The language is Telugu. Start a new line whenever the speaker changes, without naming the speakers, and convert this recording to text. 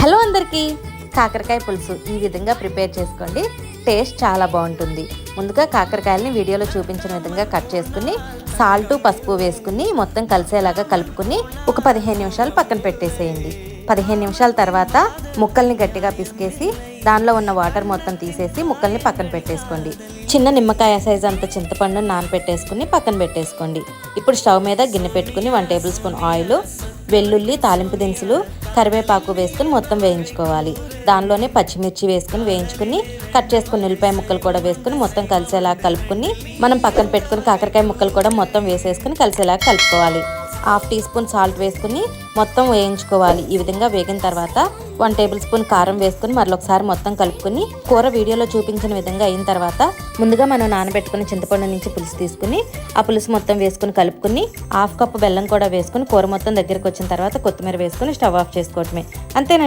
హలో అందరికీ. కాకరకాయ పులుసు ఈ విధంగా ప్రిపేర్ చేసుకోండి. టేస్ట్ చాలా బాగుంటుంది. ముందుగా కాకరకాయలని వీడియోలో చూపించిన విధంగా కట్ చేసుకుని సాల్ట్ పసుపు వేసుకుని మొత్తం కలిసేలాగా కలుపుకుని ఒక పదిహేను నిమిషాలు పక్కన పెట్టేసేయండి. పదిహేను నిమిషాల తర్వాత ముక్కల్ని గట్టిగా పిసికేసి దానిలో ఉన్న వాటర్ మొత్తం తీసేసి ముక్కల్ని పక్కన పెట్టేసుకోండి. చిన్న నిమ్మకాయ సైజ్ అంత చింతపండు నానబెట్టేసుకుని పక్కన పెట్టేసుకోండి. ఇప్పుడు స్టవ్ మీద గిన్నె పెట్టుకుని వన్ టేబుల్ స్పూన్ ఆయిల్ వెల్లుల్లి తాలింపు దినుసులు కరివేపాకు వేసుకుని మొత్తం వేయించుకోవాలి. దానిలోనే పచ్చిమిర్చి వేసుకుని వేయించుకుని కట్ చేసుకుని ఉల్లిపాయ ముక్కలు కూడా వేసుకుని మొత్తం కలిసేలా కలుపుకుని మనం పక్కన పెట్టుకుని కాకరకాయ ముక్కలు కూడా మొత్తం వేసేసుకుని కలిసేలా కలుపుకోవాలి. హాఫ్ టీ స్పూన్ సాల్ట్ వేసుకుని మొత్తం వేయించుకోవాలి. ఈ విధంగా వేగిన తర్వాత వన్ టేబుల్ స్పూన్ కారం వేసుకుని మరొకసారి మొత్తం కలుపుకుని కూర వీడియోలో చూపించిన విధంగా అయిన తర్వాత ముందుగా మనం నానబెట్టుకుని చింతపండు నుంచి పులుసు తీసుకుని ఆ పులుసు మొత్తం వేసుకుని కలుపుకుని హాఫ్ కప్ బెల్లం కూడా వేసుకుని కూర మొత్తం దగ్గరికి వచ్చిన తర్వాత కొత్తిమీర వేసుకుని స్టవ్ ఆఫ్ చేసుకోవటమే. అంతేనండి.